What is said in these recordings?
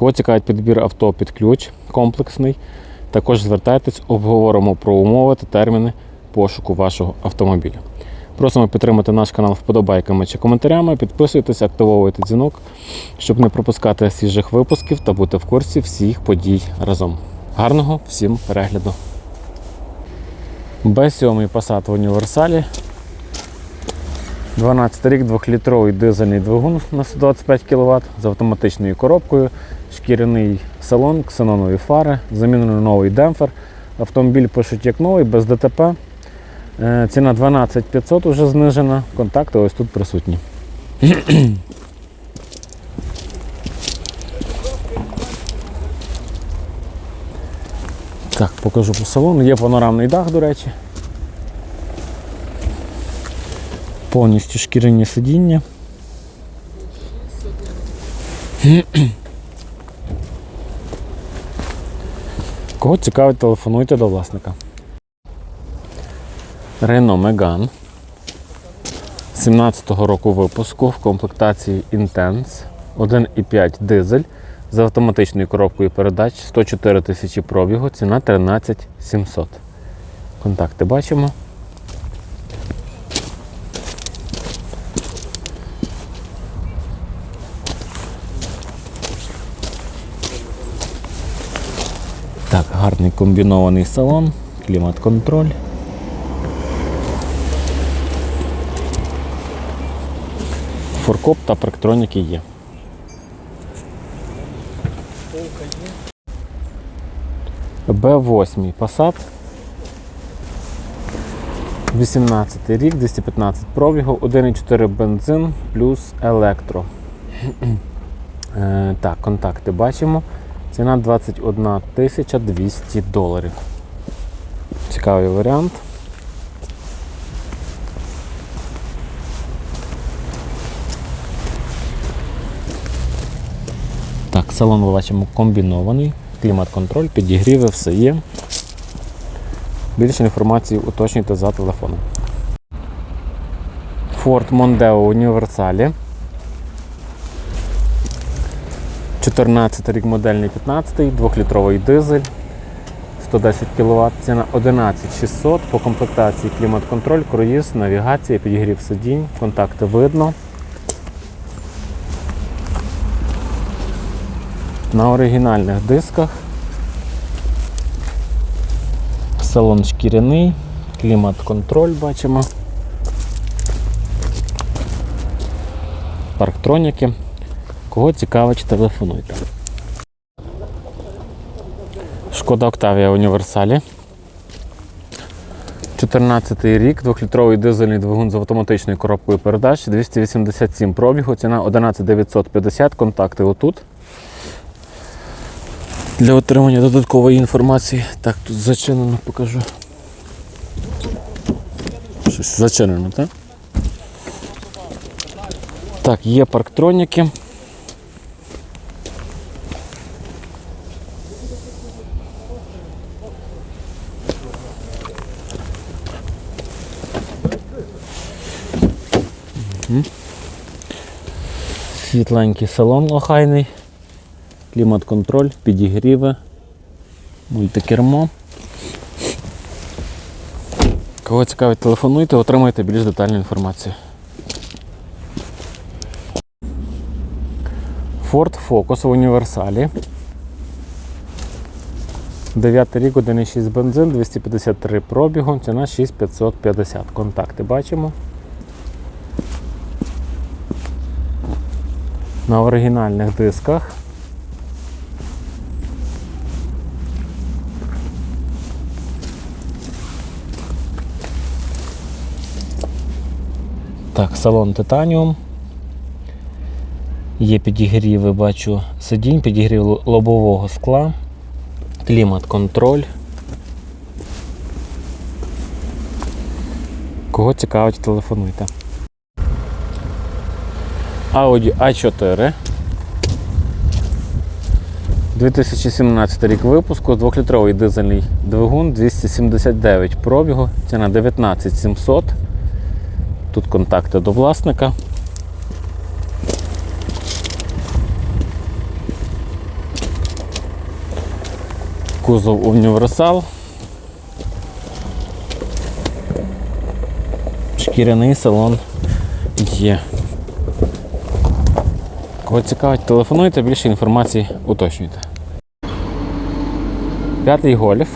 Кого цікавить підбір авто під ключ комплексний, також звертайтесь, обговоримо про умови та терміни пошуку вашого автомобіля. Просимо підтримати наш канал вподобайками чи коментарями, підписуйтесь, активовуйте дзвінок, щоб не пропускати свіжих випусків та бути в курсі всіх подій разом. Гарного всім перегляду! Б7 Passat в універсалі. 12 рік, 2-літровий дизельний двигун на 125 кВт з автоматичною коробкою, шкіряний салон, ксенонові фари, замінений новий демпфер. Автомобіль пишуть як новий, без ДТП. Е, Ціна 12 500 вже знижена. Контакти ось тут присутні. Так, покажу по салону. Є панорамний дах, до речі. Повністю шкіряні сидіння. Кого цікавить, телефонуйте до власника. Renault Меган. 17-го року випуску в комплектації Intense 1,5 дизель з автоматичною коробкою передач 104 тисячі пробігу, ціна 13 700. Контакти бачимо. Так, гарний комбінований салон, клімат-контроль. Форкоп та парктроніки є. Б8 Passat. 18 рік, 215 пробігу, 1,4 бензин плюс електро. Е, так, контакти бачимо. Ціна 21 тисяча 200 доларів. Цікавий варіант. Так, салон ми бачимо комбінований, клімат-контроль, підігріви, все є. Більше інформації уточнюйте за телефоном. Ford Mondeo універсалі. 14 рік модельний 15, 2-літровий дизель, 110 кВт, ціна 11600 по комплектації клімат-контроль, круїз, навігація, підігрів сидінь, контакти видно. На оригінальних дисках. Салон шкіряний, клімат-контроль бачимо. Парктроніки. Кого цікавить, телефонуйте. Шкода Октавія універсалі. 14 рік, 2-літровий дизельний двигун з автоматичною коробкою передач, 287 пробігу, ціна 11950, контакти отут. Для отримання додаткової інформації. Так, тут зачинено покажу. Щось зачинено, так? Так, є парктроніки. Світленький салон охайний, клімат-контроль, підігріви, мультикермо. Кого цікавить, телефонуйте, отримайте більш детальну інформацію. Ford Focus в універсалі. 9 рік, 1,6 бензин, 253 пробігу, ціна 6550. Контакти бачимо. На оригінальних дисках. Так, салон Титаніум. Є підігріви, бачу, сидінь, підігрів лобового скла, клімат-контроль. Кого цікавить, телефонуйте. Audi A4. 2017 рік випуску, 2-літровий дизельний двигун, 279 пробігу, ціна 19 700. Тут контакти до власника. Кузов універсал. Шкіряний салон є. Кого цікавить, телефонуйте, більше інформації уточнюйте. П'ятий гольф.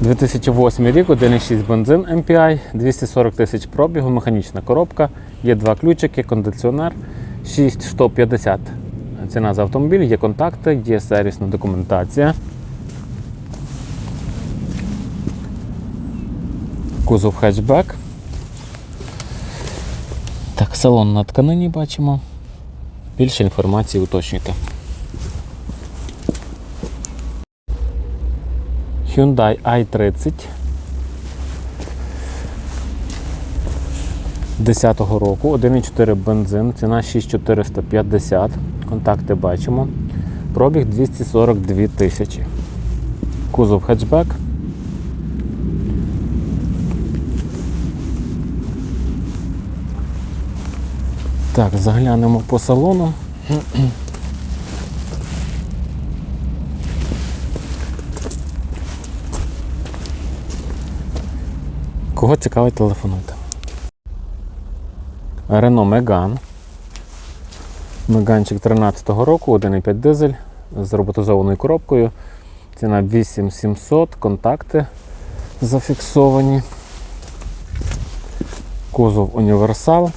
2008 рік, 1,6 бензин MPI, 240 тисяч пробігу, механічна коробка, є два ключики, кондиціонер, 6150 ціна за автомобіль, є контакти, є сервісна документація. Кузов хетчбек. Так, салон на тканині бачимо. Більше інформації уточнюйте. Hyundai i30 10-го року, 1,4 бензин, ціна 6450. Контакти бачимо. Пробіг 242 тисячі. Кузов хетчбек. Так, заглянемо по салону. Кого цікавить, телефонуйте. Renault Megane. Меганчик 13-го року, 1,5 дизель з роботизованою коробкою. Ціна 8700, контакти зафіксовані. Кузов універсал.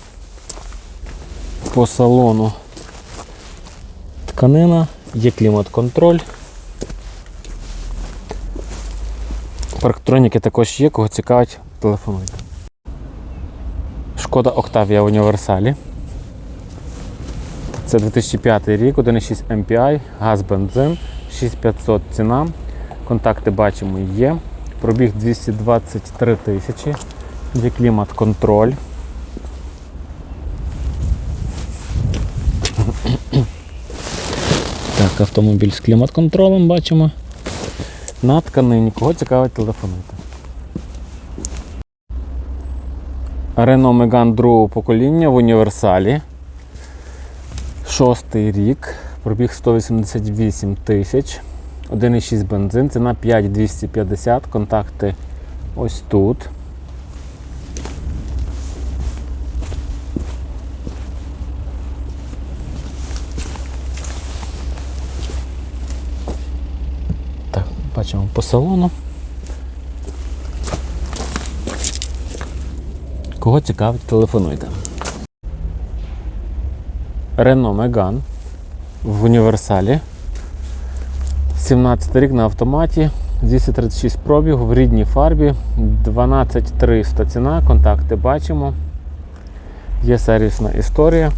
По салону тканина, є клімат-контроль. Парктроніки також є, кого цікавить, телефонуйте. Шкода Octavia в універсалі. Це 2005 рік, 1,6 MPI, газ бензин, 6500 ціна. Контакти бачимо є. Пробіг 223 тисячі. Є клімат-контроль. Так, автомобіль з клімат-контролем бачимо. На тканині. Кого цікавить, телефонуйте. Renault Megane другого покоління в універсалі. Шостий рік. Пробіг 188 тисяч. 1,6 бензин, ціна 5250, контакти ось тут. Бачимо по салону. Кого цікавить, телефонуйте. Renault Megane в універсалі. 17 рік на автоматі, 236 пробігу в рідній фарбі, 12300 ціна, контакти бачимо. Є сервісна історія.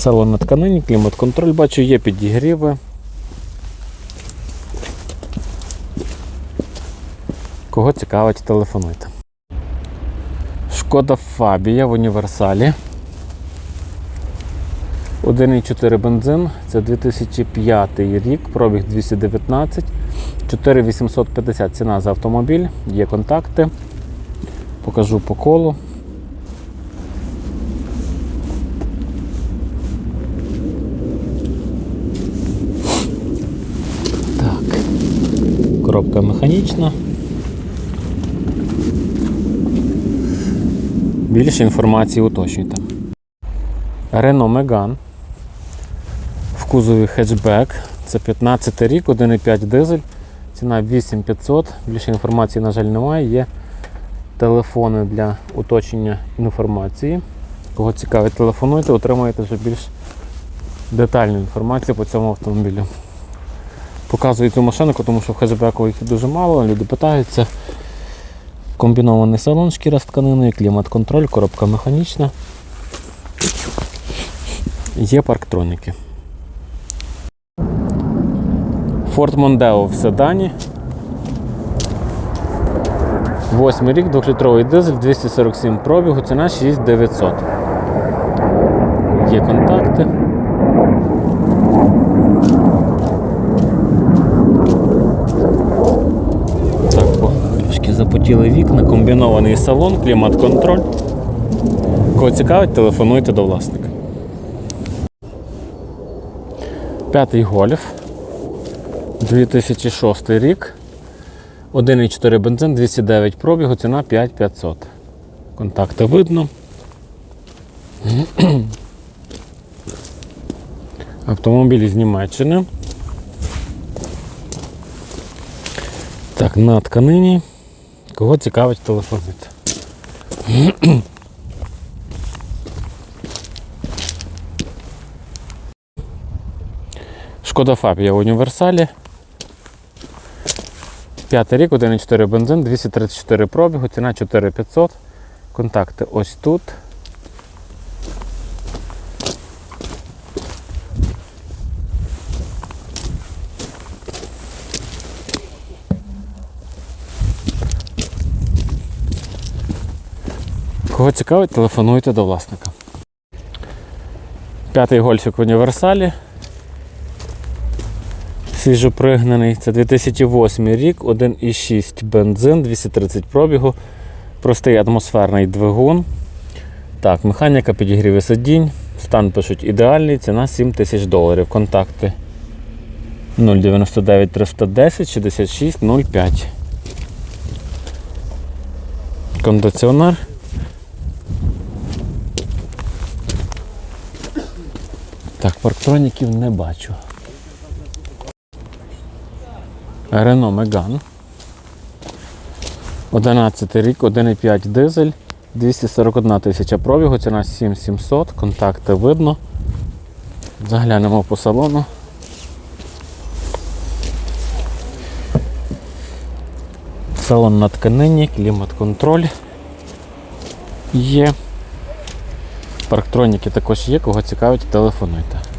Салон на тканині, клімат-контроль, бачу, є підігріви. Кого цікавить, телефонуйте. Шкода Фабія в універсалі. 1,4 бензин, це 2005 рік, пробіг 219, 4850 ціна за автомобіль, є контакти. Покажу по колу. Так. Коробка. Більше інформації уточнюйте. Renault Megane в кузові хетчбек. Це 15 рік, 1,5 дизель. Ціна 8500. Більше інформації, на жаль, немає. Є телефони для уточнення інформації. Кого цікавить, телефонуйте, отримаєте вже більш детальну інформацію по цьому автомобілю. Показую цю машинку, тому що в хеджбеку їх дуже мало, люди питаються. Комбінований салон, шкіра з тканиною, клімат-контроль, коробка механічна. Є парктроніки. Ford Mondeo в седані. Восьмий рік, 2-літровий дизель, 247 пробігу, ціна 6900. Є контакти. Так, о, трішки вікна, комбінований салон, клімат-контроль. Кого цікавить, телефонуйте до власника. П'ятий гольф. 2006 рік. 1,4 бензин, 209 пробігу, ціна 5500. Контакти видно. Автомобіль з Німеччини. Так, на тканині. Кого цікавить, телефонуйте. Шкода Фабія в універсалі. П'ятий рік, 1,4 бензин, 234 пробігу, ціна 4500. Контакти ось тут. Кого цікавить, телефонуйте до власника. П'ятий гольфік в універсалі. Свіжопригнаний. Це 2008 рік, 1,6 бензин, 230 пробігу. Простий атмосферний двигун. Так, механіка підігріве сидінь. Стан пишуть ідеальний, ціна 7 тисяч доларів. Контакти 099 310 66 05. Кондиціонер. Так, парктроніків не бачу. Renault Megane. 11 рік, 1,5 дизель, 241 тисяча пробігу, ціна 7700, контакти видно. Заглянемо по салону. Салон на тканині, клімат-контроль є. Парктроніки також є, кого цікавить, телефонуйте.